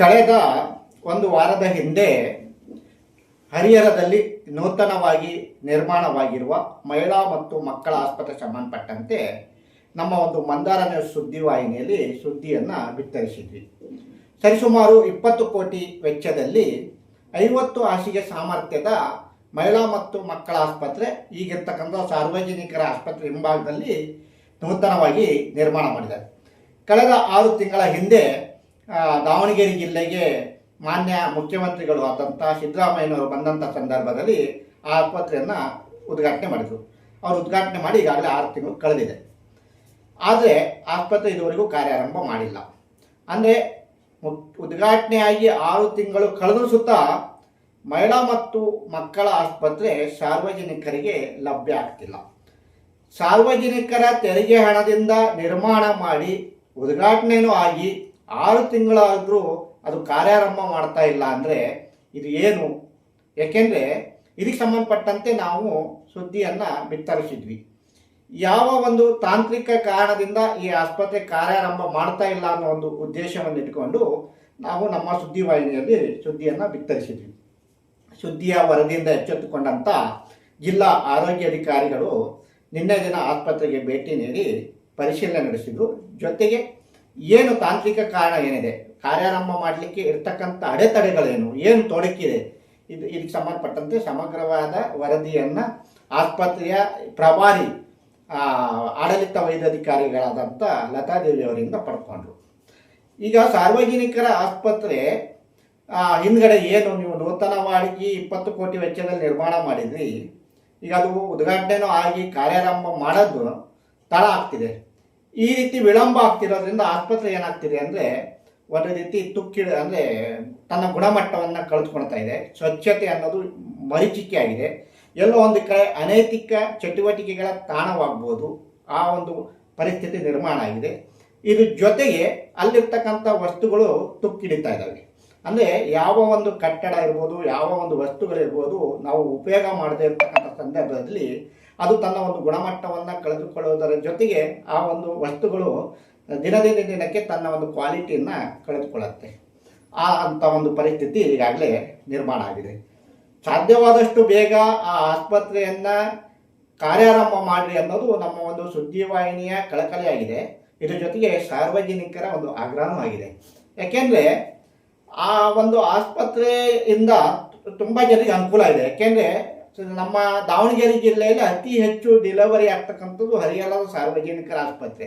ಕಳೆದ ಒಂದು ವಾರದ ಹಿಂದೆ ಹರಿಹರದಲ್ಲಿ ನೂತನವಾಗಿ ನಿರ್ಮಾಣವಾಗಿರುವ ಮಹಿಳಾ ಮತ್ತು ಮಕ್ಕಳ ಆಸ್ಪತ್ರೆ ಸಂಬಂಧಪಟ್ಟಂತೆ ನಮ್ಮ ಒಂದು ಮಂದಾರ ನ್ಯೂಸ್ ಸುದ್ದಿವಾಹಿನಿಯಲ್ಲಿ ಸುದ್ದಿಯನ್ನು ಬಿತ್ತರಿಸಿದ್ವಿ. ಸರಿಸುಮಾರು ಇಪ್ಪತ್ತು ಕೋಟಿ ವೆಚ್ಚದಲ್ಲಿ ಐವತ್ತು ಹಾಸಿಗೆ ಸಾಮರ್ಥ್ಯದ ಮಹಿಳಾ ಮತ್ತು ಮಕ್ಕಳ ಆಸ್ಪತ್ರೆ, ಈಗಿರ್ತಕ್ಕಂಥ ಸಾರ್ವಜನಿಕರ ಆಸ್ಪತ್ರೆ ಹಿಂಭಾಗದಲ್ಲಿ ನೂತನವಾಗಿ ನಿರ್ಮಾಣ ಮಾಡಿದ್ದಾರೆ. ಕಳೆದ ಆರು ತಿಂಗಳ ಹಿಂದೆ ದಾವಣಗೆರೆ ಜಿಲ್ಲೆಗೆ ಮಾನ್ಯ ಮುಖ್ಯಮಂತ್ರಿಗಳು ಆದಂಥ ಸಿದ್ದರಾಮಯ್ಯನವರು ಬಂದಂಥ ಸಂದರ್ಭದಲ್ಲಿ ಆ ಆಸ್ಪತ್ರೆಯನ್ನು ಉದ್ಘಾಟನೆ ಮಾಡಿದರು. ಅವರು ಉದ್ಘಾಟನೆ ಮಾಡಿ ಈಗಾಗಲೇ ಆರು ತಿಂಗಳು ಕಳೆದಿದೆ. ಆದರೆ ಆಸ್ಪತ್ರೆ ಇದುವರೆಗೂ ಕಾರ್ಯಾರಂಭ ಮಾಡಿಲ್ಲ. ಅಂದರೆ ಉದ್ಘಾಟನೆಯಾಗಿ ಆರು ತಿಂಗಳು ಕಳೆದರೂ ಸುತ್ತ ಮಹಿಳಾ ಮತ್ತು ಮಕ್ಕಳ ಆಸ್ಪತ್ರೆ ಸಾರ್ವಜನಿಕರಿಗೆ ಲಭ್ಯ ಆಗ್ತಿಲ್ಲ. ಸಾರ್ವಜನಿಕರ ತೆರಿಗೆ ಹಣದಿಂದ ನಿರ್ಮಾಣ ಮಾಡಿ ಉದ್ಘಾಟನೆಯೂ ಆಗಿ ಆರು ತಿಂಗಳಾದರೂ ಅದು ಕಾರ್ಯಾರಂಭ ಮಾಡ್ತಾ ಇಲ್ಲ ಅಂದರೆ ಇದು ಏನು? ಏಕೆಂದರೆ ಇದಕ್ಕೆ ಸಂಬಂಧಪಟ್ಟಂತೆ ನಾವು ಸುದ್ದಿಯನ್ನು ಬಿತ್ತರಿಸಿದ್ವಿ. ಯಾವ ಒಂದು ತಾಂತ್ರಿಕ ಕಾರಣದಿಂದ ಈ ಆಸ್ಪತ್ರೆ ಕಾರ್ಯಾರಂಭ ಮಾಡ್ತಾ ಇಲ್ಲ ಅನ್ನೋ ಒಂದು ಉದ್ದೇಶವನ್ನು ಇಟ್ಕೊಂಡು ನಾವು ನಮ್ಮ ಸುದ್ದಿವಾಹಿನಿಯಲ್ಲಿ ಸುದ್ದಿಯನ್ನು ಬಿತ್ತರಿಸಿದ್ವಿ. ಸುದ್ದಿಯ ವರದಿಯಿಂದ ಎಚ್ಚೆತ್ತುಕೊಂಡಂಥ ಜಿಲ್ಲಾ ಆರೋಗ್ಯಾಧಿಕಾರಿಗಳು ನಿನ್ನೆ ದಿನ ಆಸ್ಪತ್ರೆಗೆ ಭೇಟಿ ನೀಡಿ ಪರಿಶೀಲನೆ ನಡೆಸಿದರು. ಜೊತೆಗೆ ಏನು ತಾಂತ್ರಿಕ ಕಾರಣ ಏನಿದೆ? ಕಾರ್ಯಾರಂಭ ಮಾಡಲಿಕ್ಕೆ ಇರ್ತಕ್ಕಂಥ ಅಡೆತಡೆಗಳೇನು? ಏನು ತೊಡಕಿದೆ? ಇದು ಇದಕ್ಕೆ ಸಂಬಂಧಪಟ್ಟಂತೆ ಸಮಗ್ರವಾದ ವರದಿಯನ್ನು ಆಸ್ಪತ್ರೆಯ ಪ್ರಭಾರಿ ಆಡಳಿತ ವೈದ್ಯಾಧಿಕಾರಿಗಳಾದಂಥ ಲತಾದೇವಿ ಅವರಿಂದ ಪಡ್ಕೊಂಡ್ರು. ಈಗ ಸಾರ್ವಜನಿಕರ ಆಸ್ಪತ್ರೆ ಹಿಂದ್ಗಡೆ ಏನು ನೀವು ನೂತನವಾಗಿ ಇಪ್ಪತ್ತು ಕೋಟಿ ವೆಚ್ಚದಲ್ಲಿ ನಿರ್ಮಾಣ ಮಾಡಿದ್ರಿ, ಈಗ ಅದು ಉದ್ಘಾಟನೆನೂ ಆಗಿ ಕಾರ್ಯಾರಂಭ ಮಾಡೋದು ತಡ ಆಗ್ತಿದೆ. ಈ ರೀತಿ ವಿಳಂಬ ಆಗ್ತಿರೋದ್ರಿಂದ ಆಸ್ಪತ್ರೆ ಏನಾಗ್ತಿದೆ ಅಂದರೆ ಒಂದು ರೀತಿ ತುಕ್ಕಿ ಅಂದರೆ ತನ್ನ ಗುಣಮಟ್ಟವನ್ನು ಕಳೆದುಕೊಳ್ತಾ ಇದೆ. ಸ್ವಚ್ಛತೆ ಅನ್ನೋದು ಮರೀಚಿಕೆ ಆಗಿದೆ. ಎಲ್ಲೋ ಒಂದು ಕಡೆ ಅನೈತಿಕ ಚಟುವಟಿಕೆಗಳ ತಾಣವಾಗ್ಬೋದು. ಆ ಒಂದು ಪರಿಸ್ಥಿತಿ ನಿರ್ಮಾಣ ಆಗಿದೆ. ಇದು ಜೊತೆಗೆ ಅಲ್ಲಿರ್ತಕ್ಕಂಥ ವಸ್ತುಗಳು ತುಕ್ಕಿಡಿತಾ ಇದ್ದಾವೆ. ಅಂದರೆ ಯಾವ ಒಂದು ಕಟ್ಟಡ ಇರ್ಬೋದು, ಯಾವ ಒಂದು ವಸ್ತುಗಳಿರ್ಬೋದು ನಾವು ಉಪಯೋಗ ಮಾಡದೇ ಇರ್ತಕ್ಕಂಥ ಸಂದರ್ಭದಲ್ಲಿ ಅದು ತನ್ನ ಒಂದು ಗುಣಮಟ್ಟವನ್ನು ಕಳೆದುಕೊಳ್ಳುವುದರ ಜೊತೆಗೆ ಆ ಒಂದು ವಸ್ತುಗಳು ದಿನದಿಂದ ದಿನಕ್ಕೆ ತನ್ನ ಒಂದು ಕ್ವಾಲಿಟಿಯನ್ನು ಕಳೆದುಕೊಳ್ಳುತ್ತೆ. ಆ ಅಂಥ ಒಂದು ಪರಿಸ್ಥಿತಿ ಈಗಾಗಲೇ ನಿರ್ಮಾಣ ಆಗಿದೆ. ಸಾಧ್ಯವಾದಷ್ಟು ಬೇಗ ಆ ಆಸ್ಪತ್ರೆಯನ್ನು ಕಾರ್ಯಾರಂಭ ಮಾಡಿರಿ ಅನ್ನೋದು ನಮ್ಮ ಒಂದು ಸುದ್ದಿವಾಹಿನಿಯ ಕಳಕಳಿಯಾಗಿದೆ. ಇದರ ಜೊತೆಗೆ ಸಾರ್ವಜನಿಕರ ಒಂದು ಆಗ್ರಹವೂ ಆಗಿದೆ. ಯಾಕೆಂದರೆ ಆ ಒಂದು ಆಸ್ಪತ್ರೆಯಿಂದ ತುಂಬ ಜನರಿಗೆ ಅನುಕೂಲ ಇದೆ ಯಾಕೆಂದರೆ ನಮ್ಮ ದಾವಣಗೆರೆ ಜಿಲ್ಲೆಯಲ್ಲಿ ಅತಿ ಹೆಚ್ಚು ಡಿಲವರಿ ಆಗ್ತಕ್ಕಂಥದ್ದು ಹರಿಯಾಣದ ಸಾರ್ವಜನಿಕರ ಆಸ್ಪತ್ರೆ.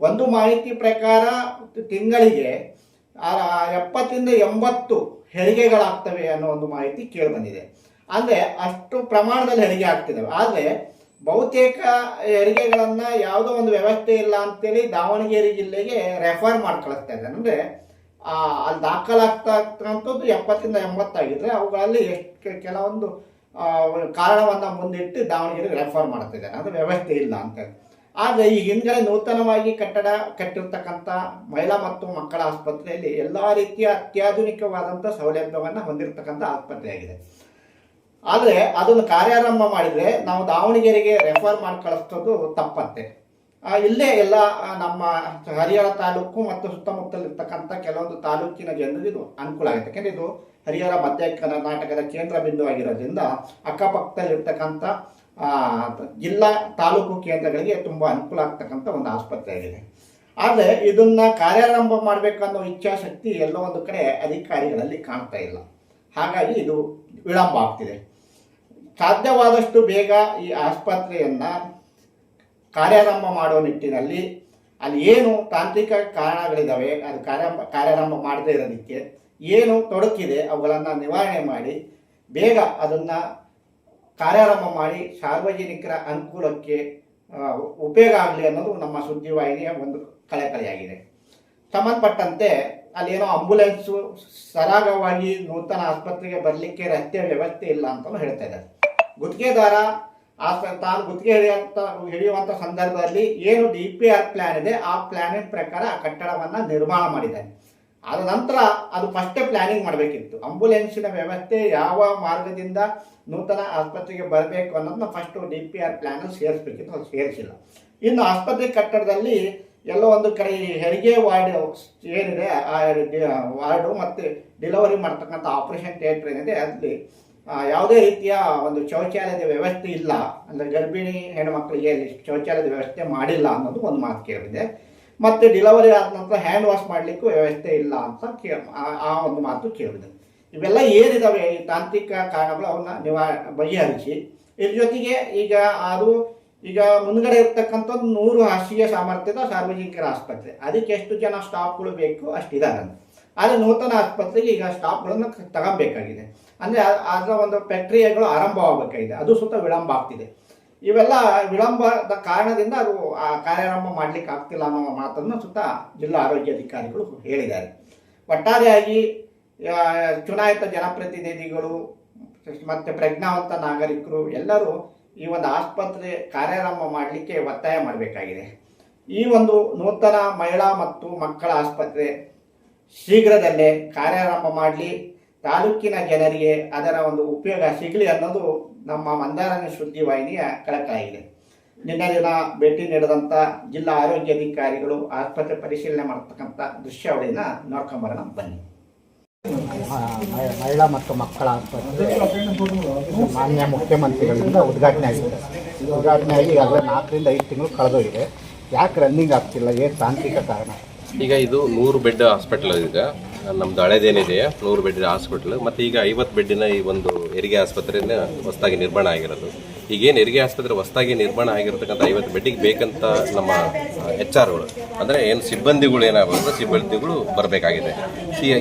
ಒಂದು ಮಾಹಿತಿ ಪ್ರಕಾರ ತಿಂಗಳಿಗೆ ಎಪ್ಪತ್ತರಿಂದ ಎಂಬತ್ತು ಹೆರಿಗೆಗಳಾಗ್ತವೆ ಅನ್ನೋ ಒಂದು ಮಾಹಿತಿ ಕೇಳಿಬಂದಿದೆ ಅಂದರೆ ಅಷ್ಟು ಪ್ರಮಾಣದಲ್ಲಿ ಹೆರಿಗೆ ಆಗ್ತಿದ್ದಾವೆ ಆದರೆ ಬಹುತೇಕ ಹೆರಿಗೆಗಳನ್ನು ಯಾವುದೋ ಒಂದು ವ್ಯವಸ್ಥೆ ಇಲ್ಲ ಅಂತೇಳಿ ದಾವಣಗೆರೆ ಜಿಲ್ಲೆಗೆ ರೆಫರ್ ಮಾಡಿ ಕಳಿಸ್ತಾ ಇದ್ದಾರೆ. ಅಂದರೆ ಅಲ್ಲಿ ದಾಖಲಾಗ್ತಕ್ಕಂಥದ್ದು ಎಪ್ಪತ್ತರಿಂದ ಎಂಬತ್ತಾಗಿದ್ದರೆ ಅವುಗಳಲ್ಲಿ ಎಷ್ಟು, ಕೆಲವೊಂದು ಕಾರಣವನ್ನು ಮುಂದಿಟ್ಟು ದಾವಣಗೆರೆಗೆ ರೆಫರ್ ಮಾಡ್ತಿದ್ದಾರೆ. ಅದು ವ್ಯವಸ್ಥೆ ಇಲ್ಲ ಅಂತ. ಆದರೆ ಈ ಹಿಂದ್ಗಡೆ ನೂತನವಾಗಿ ಕಟ್ಟಡ ಕಟ್ಟಿರ್ತಕ್ಕಂಥ ಮಹಿಳಾ ಮತ್ತು ಮಕ್ಕಳ ಆಸ್ಪತ್ರೆಯಲ್ಲಿ ಎಲ್ಲ ರೀತಿಯ ಅತ್ಯಾಧುನಿಕವಾದಂಥ ಸೌಲಭ್ಯವನ್ನು ಹೊಂದಿರತಕ್ಕಂಥ ಆಸ್ಪತ್ರೆಯಾಗಿದೆ ಆದರೆ ಅದನ್ನು ಕಾರ್ಯಾರಂಭ ಮಾಡಿದರೆ ನಾವು ದಾವಣಗೆರೆಗೆ ರೆಫರ್ ಮಾಡಿ ಕಳಿಸೋದು ತಪ್ಪತ್ತೆ ಇಲ್ಲೇ ಎಲ್ಲ ನಮ್ಮ ಹರಿಹರ ತಾಲೂಕು ಮತ್ತು ಸುತ್ತಮುತ್ತಲಿರ್ತಕ್ಕಂಥ ಕೆಲವೊಂದು ತಾಲೂಕಿನ ಜನರಿಗೂ ಅನುಕೂಲ ಆಗುತ್ತೆ. ಯಾಕೆಂದರೆ ಇದು ಹರಿಹರ ಮಧ್ಯ ಕರ್ನಾಟಕದ ಕೇಂದ್ರ ಬಿಂದುವಾಗಿರೋದ್ರಿಂದ ಅಕ್ಕಪಕ್ಕದಲ್ಲಿರ್ತಕ್ಕಂಥ ಜಿಲ್ಲಾ ತಾಲೂಕು ಕೇಂದ್ರಗಳಿಗೆ ತುಂಬ ಅನುಕೂಲ ಆಗ್ತಕ್ಕಂಥ ಒಂದು ಆಸ್ಪತ್ರೆ ಆಗಿದೆ. ಆದರೆ ಇದನ್ನ ಕಾರ್ಯಾರಂಭ ಮಾಡಬೇಕನ್ನೋ ಇಚ್ಛಾಶಕ್ತಿ ಎಲ್ಲೋ ಒಂದು ಕಡೆ ಅಧಿಕಾರಿಗಳಲ್ಲಿ ಕಾಣ್ತಾ ಇಲ್ಲ. ಹಾಗಾಗಿ ಇದು ವಿಳಂಬ ಆಗ್ತಿದೆ. ಸಾಧ್ಯವಾದಷ್ಟು ಬೇಗ ಈ ಆಸ್ಪತ್ರೆಯನ್ನು ಕಾರ್ಯಾರಂಭ ಮಾಡುವ ನಿಟ್ಟಿನಲ್ಲಿ ಅಲ್ಲಿ ಏನು ತಾಂತ್ರಿಕ ಕಾರಣಗಳಿದ್ದಾವೆ ಅದು ಕಾರ್ಯ ಕಾರ್ಯಾರಂಭ ಮಾಡದೇ ಇರೋದಕ್ಕೆ ಏನು ತೊಡಕಿದೆ ಅವುಗಳನ್ನು ನಿವಾರಣೆ ಮಾಡಿ ಬೇಗ ಅದನ್ನು ಕಾರ್ಯಾರಂಭ ಮಾಡಿ ಸಾರ್ವಜನಿಕರ ಅನುಕೂಲಕ್ಕೆ ಉಪಯೋಗ ಆಗಲಿ ಅನ್ನೋದು ನಮ್ಮ ಸುದ್ದಿವಾಹಿನಿಯ ಒಂದು ಕಳಕಳಿಯಾಗಿದೆ. ಸಂಬಂಧಪಟ್ಟಂತೆ ಅಲ್ಲೇನೋ ಆಂಬುಲೆನ್ಸು ಸರಾಗವಾಗಿ ನೂತನ ಆಸ್ಪತ್ರೆಗೆ ಬರಲಿಕ್ಕೆ ರಸ್ತೆ ವ್ಯವಸ್ಥೆ ಇಲ್ಲ ಅಂತಲೂ ಹೇಳ್ತಾ ಇದ್ದಾರೆ. ಗುತ್ತಿಗೆದಾರ ಆಸ್ಪ, ತಾನು ಗುತ್ತಿಗೆ ಹಿಡಿಯುವಂಥ ಹಿಡಿಯುವಂಥ ಸಂದರ್ಭದಲ್ಲಿ ಏನು ಡಿ ಪಿ ಆರ್ ಪ್ಲ್ಯಾನ್ ಇದೆ, ಆ ಪ್ಲ್ಯಾನಿನ ಪ್ರಕಾರ ಆ ಕಟ್ಟಡವನ್ನು ನಿರ್ಮಾಣ ಮಾಡಿದ್ದಾನೆ ಆದ ನಂತರ ಅದು ಫಸ್ಟೇ ಪ್ಲ್ಯಾನಿಂಗ್ ಮಾಡಬೇಕಿತ್ತು. ಆಂಬುಲೆನ್ಸಿನ ವ್ಯವಸ್ಥೆ ಯಾವ ಮಾರ್ಗದಿಂದ ನೂತನ ಆಸ್ಪತ್ರೆಗೆ ಬರಬೇಕು ಅನ್ನೋದನ್ನ first D P R plan ಸೇರಿಸ್ಬೇಕಿತ್ತು. ಅದು ಸೇರಿಸಿಲ್ಲ. ಇನ್ನು ಆಸ್ಪತ್ರೆ ಕಟ್ಟಡದಲ್ಲಿ ಎಲ್ಲೋ ಒಂದು ಕಡೆ ಹೆರಿಗೆ ವಾರ್ಡ್ ಏನಿದೆ, ಆ ವಾರ್ಡು ಮತ್ತು ಡೆಲಿವರಿ ಮಾಡ್ತಕ್ಕಂಥ ಆಪರೇಷನ್ ಥಿಯೇಟ್ರ್ ಏನಿದೆ, ಅಲ್ಲಿ ಯಾವುದೇ ರೀತಿಯ ಒಂದು ಶೌಚಾಲಯದ ವ್ಯವಸ್ಥೆ ಇಲ್ಲ. ಅಂದರೆ ಗರ್ಭಿಣಿ ಹೆಣ್ಮಕ್ಳಿಗೆ ಅಲ್ಲಿ ಶೌಚಾಲಯದ ವ್ಯವಸ್ಥೆ ಮಾಡಿಲ್ಲ ಅನ್ನೋದು ಒಂದು ಮಾತು ಕೇಳಿದೆ. ಮತ್ತು ಡಿಲವರಿ ಆದ ನಂತರ ಹ್ಯಾಂಡ್ ವಾಶ್ ಮಾಡಲಿಕ್ಕೂ ವ್ಯವಸ್ಥೆ ಇಲ್ಲ ಅಂತ ಕೇ ಆ- ಒಂದು ಮಾತು ಕೇಳಿದೆ. ಇವೆಲ್ಲ ಏನಿದ್ದಾವೆ ಈ ತಾಂತ್ರಿಕ ಕಾರಣಗಳು ಅವನ್ನ ನಿವಾ ಬಗೆಹರಿಸಿ. ಇದ್ರ ಜೊತೆಗೆ ಈಗ ಅದು ಈಗ ಮುಂದ್ಗಡೆ ಇರ್ತಕ್ಕಂಥದ್ದು ನೂರು ಹಾಸಿಗೆ ಸಾಮರ್ಥ್ಯದ ಸಾರ್ವಜನಿಕರ ಆಸ್ಪತ್ರೆ. ಅದಕ್ಕೆ ಎಷ್ಟು ಜನ ಸ್ಟಾಫ್ಗಳು ಬೇಕು ಅಷ್ಟಿದ್ದಾರೆ ಆದರೆ ನೂತನ ಆಸ್ಪತ್ರೆಗೆ ಈಗ ಸ್ಟಾಫ್ಗಳನ್ನು ತಗೋಬೇಕಾಗಿದೆ. ಅಂದರೆ ಅದರ ಒಂದು ಪ್ರಕ್ರಿಯೆಗಳು ಆರಂಭವಾಗಬೇಕಾಗಿದೆ. ಅದು ಸುತ್ತ ವಿಳಂಬ ಆಗ್ತಿದೆ. ಇವೆಲ್ಲ ವಿಳಂಬದ ಕಾರಣದಿಂದ ಅದು ಆ ಕಾರ್ಯಾರಂಭ ಮಾಡಲಿಕ್ಕೆ ಆಗ್ತಿಲ್ಲ ಅನ್ನೋ ಮಾತನ್ನು ಸುತ್ತ ಜಿಲ್ಲಾ ಆರೋಗ್ಯಾಧಿಕಾರಿಗಳು ಹೇಳಿದ್ದಾರೆ. ಒಟ್ಟಾರೆಯಾಗಿ ಚುನಾಯಿತ ಜನಪ್ರತಿನಿಧಿಗಳು, ಮತ್ತು ಪ್ರಜ್ಞಾವಂತ ನಾಗರಿಕರು ಎಲ್ಲರೂ ಈ ಒಂದು ಆಸ್ಪತ್ರೆ ಕಾರ್ಯಾರಂಭ ಮಾಡಲಿಕ್ಕೆ ಒತ್ತಾಯ ಮಾಡಬೇಕಾಗಿದೆ. ಈ ಒಂದು ನೂತನ ಮಹಿಳಾ ಮತ್ತು ಮಕ್ಕಳ ಆಸ್ಪತ್ರೆ ಶೀಘ್ರದಲ್ಲೇ ಕಾರ್ಯಾರಂಭ ಮಾಡಲಿ. ತಾಲೂಕಿನ ಜನರಿಗೆ ಅದರ ಒಂದು ಉಪಯೋಗ ಸಿಗಲಿ ಅನ್ನೋದು ನಮ್ಮ ಮಂದಾರನ ಸುದ್ದಿವಾಹಿನಿಯ ಕಳಕಾಗಿದೆ ನಿನ್ನೆ ದಿನ ಭೇಟಿ ನೀಡಿದಂಥ ಜಿಲ್ಲಾ ಆರೋಗ್ಯಾಧಿಕಾರಿಗಳು ಆಸ್ಪತ್ರೆ ಪರಿಶೀಲನೆ ಮಾಡ್ತಕ್ಕಂಥ ದೃಶ್ಯಾವಳಿನ ನೋಡ್ಕೊಂಬರೋಣ ಬನ್ನಿ. ಮಹಿಳಾ ಮತ್ತು ಮಕ್ಕಳ ಆಸ್ಪತ್ರೆ ಮಾನ್ಯ ಮುಖ್ಯಮಂತ್ರಿಗಳಿಂದ ಉದ್ಘಾಟನೆ ಆಗಿದೆ ಉದ್ಘಾಟನೆ ಆಗಿ ಈಗಾಗಲೇ ನಾಲ್ಕರಿಂದ ಐದು ತಿಂಗಳು ಕಳೆದೋಗಿದೆ. ಯಾಕೆ ರನ್ನಿಂಗ್ ಆಗ್ತಿಲ್ಲ? ಏನು ತಾಂತ್ರಿಕ ಕಾರಣ? ಈಗ ಇದು ನೂರು ಬೆಡ್ ಹಾಸ್ಪಿಟಲ್ ಈಗ ನಮ್ದು ಹಳೇದೇನಿದೆಯಾ? ನೂರು ಬೆಡ್ ಹಾಸ್ಪಿಟಲ್ ಮತ್ತೆ ಈಗ ಐವತ್ತು ಬೆಡ್ಡಿನ ಈ ಒಂದು ಹೆರಿಗೆ ಆಸ್ಪತ್ರೆನ ಹೊಸದಾಗಿ ನಿರ್ಮಾಣ ಆಗಿರೋದು. ಈಗೇನು ಹೆರಿಗೆ ಆಸ್ಪತ್ರೆ ಹೊಸದಾಗಿ ನಿರ್ಮಾಣ ಆಗಿರತಕ್ಕಂಥ ಐವತ್ತು ಬೆಡ್ಡಿಗೆ ಬೇಕಂತ ನಮ್ಮ ಎಚ್ ಆರ್ಗಳು ಅಂದರೆ ಏನು ಸಿಬ್ಬಂದಿಗಳು ಏನಾಗುತ್ತೆ ಸಿಬ್ಬಂದಿಗಳು ಬರಬೇಕಾಗಿದೆ.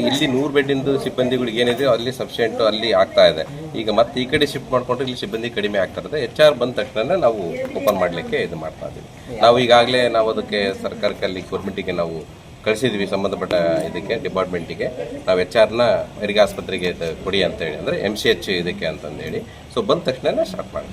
ಇಲ್ಲಿ ನೂರು ಬೆಡ್ಡಿಂದು ಸಿಬ್ಬಂದಿಗಳಿಗೆ ಏನಿದೆ, ಅಲ್ಲಿ ಸಫಿಷಿಯೆಂಟ್ ಅಲ್ಲಿ ಆಗ್ತಾ ಇದೆ. ಈಗ ಮತ್ತೆ ಈ ಕಡೆ ಶಿಫ್ಟ್ ಮಾಡಿಕೊಂಡ್ರೆ ಇಲ್ಲಿ ಸಿಬ್ಬಂದಿ ಕಡಿಮೆ ಆಗ್ತಾ ಇರುತ್ತೆ ಎಚ್ ಆರ್ ಬಂದ ತಕ್ಷಣ ನಾವು ಓಪನ್ ಮಾಡಲಿಕ್ಕೆ ಇದು ಮಾಡ್ತಾ ಇದ್ದೀವಿ. ನಾವು ಈಗಾಗಲೇ ನಾವು ಅದಕ್ಕೆ ಸರ್ಕಾರಕ್ಕೆ ಅಲ್ಲಿ ಗೌರ್ಮೆಂಟಿಗೆ ನಾವು ಕಳಿಸಿದ್ವಿ ಸಂಬಂಧಪಟ್ಟ ಇದಕ್ಕೆ ಡಿಪಾರ್ಟ್ಮೆಂಟಿಗೆ ನಾವು ಎಚ್ ಆರ್ನ ಹೆರಿಗೆ ಆಸ್ಪತ್ರೆಗೆ ಕೊಡಿ ಅಂತ ಹೇಳಿ ಅಂದರೆ ಎಂ ಸಿ ಎಚ್ ಇದಕ್ಕೆ ಅಂತಂದೇಳಿ. ಸೊ ಬಂದ ತಕ್ಷಣ ಸ್ಟಾರ್ಟ್ ಮಾಡಿ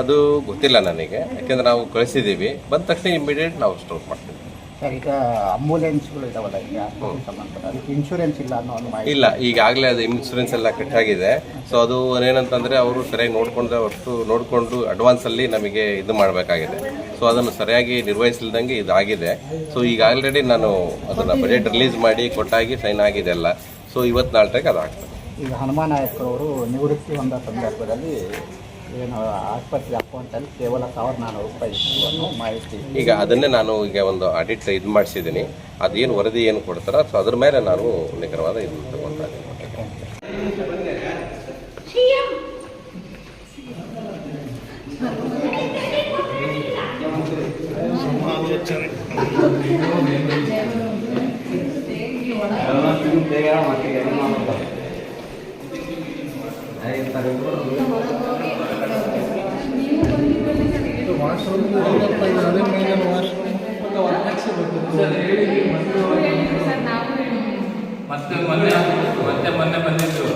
ಅದು ಗೊತ್ತಿಲ್ಲ ನನಗೆ ಯಾಕೆಂದ್ರೆ ನಾವು ಕಳಿಸಿದ್ದೀವಿ. ಬಂದ ತಕ್ಷಣ ಇಮಿಡಿಯೇಟ್ ನಾವು ಸ್ಟಾರ್ಟ್ ಮಾಡ್ತೀವಿ. ಸರ್ ಈಗ ಅಂಬುಲೆನ್ಸ್ಗಳು ಇದಾವಲ್ಲ ಈಗ ಆಸ್ಪತ್ರೆಗೆ ಸಂಬಂಧಪಟ್ಟ ಅದಕ್ಕೆ ಇನ್ಶೂರೆನ್ಸ್ ಇಲ್ಲ ಅನ್ನೋ ಒಂದು ಮಾಹಿತಿ. ಇಲ್ಲ ಈಗಾಗಲೇ ಅದು ಇನ್ಶೂರೆನ್ಸ್ ಎಲ್ಲ ಕಟ್ಟಾಗಿದೆ. ಸೊ ಅದು ಏನಂತಂದ್ರೆ ಅವರು ಸರಿಯಾಗಿ ನೋಡ್ಕೊಂಡ್ರೆ ಹೊರತು ನೋಡಿಕೊಂಡು ಅಡ್ವಾನ್ಸ್ ಅಲ್ಲಿ ನಮಗೆ ಇದು ಮಾಡಬೇಕಾಗಿದೆ. ಸೊ ಅದನ್ನು ಸರಿಯಾಗಿ ನಿರ್ವಹಿಸಲ್ದಂಗೆ ಇದಾಗಿದೆ. ಸೊ ಈಗ ಆಲ್ರೆಡಿ ನಾನು ಅದನ್ನ ಬಜೆಟ್ ರಿಲೀಸ್ ಮಾಡಿ ಕೊಟ್ಟಾಗಿ ಸೈನ್ ಆಗಿದೆ ಎಲ್ಲ ಸೊ ಇವತ್ತು ನಾಳೆ ಅದು ಆಗ್ತದೆ ಈಗ ಹನುಮಾನಾಯಕರವರು ನಿವೃತ್ತಿ ಹೊಂದ ಸಂದರ್ಭದಲ್ಲಿ ಏನು ಆಸ್ಪತ್ರೆ ಅಕೌಂಟಲ್ಲಿ ಕೇವಲ ಸಾವಿರದ ನಾನ್ನೂರು ರೂಪಾಯಿ ಇತ್ತು ಅನ್ನೋ ಮಾಹಿತಿ ಈಗ ಅದನ್ನೇ ನಾನು ಈಗ ಒಂದು ಆಡಿಟ್ ಇದು ಮಾಡಿಸಿದ್ದೀನಿ. ಅದೇನು ವರದಿ ಏನು ಕೊಡ್ತಾರೋ ಸೊ ಅದ್ರ ಮೇಲೆ ನಾನು ನಿಖರವಾದ ಇದು ತಗೊಳ್ತಾ ಇದ್ದೀನಿ. ಮತ್ತೆ ಮೊನ್ನೆ ಮತ್ತೆ ಮೊನ್ನೆ ಬಂದಿದ್ದು.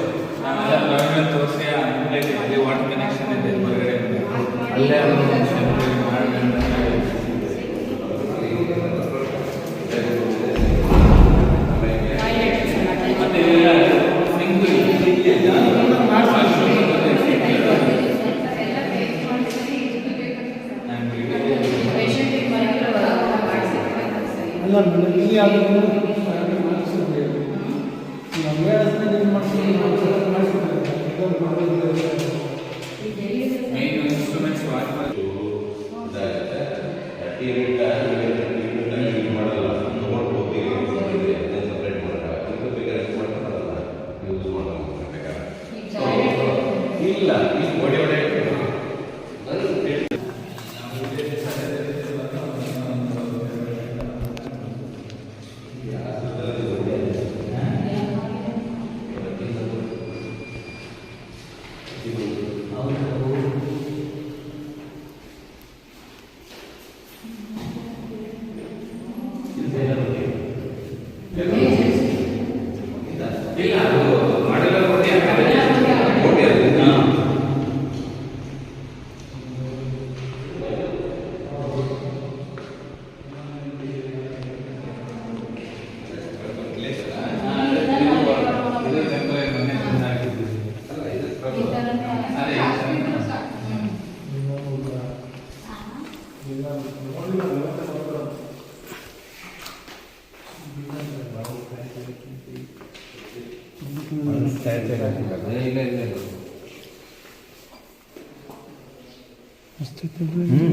main instruments ವಾಟರ್ ಇಲ್ಲ ಇದು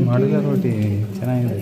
ಮಾಡಿದ ರೋಟಿ. ಚೆನ್ನಾಗಿದೆ.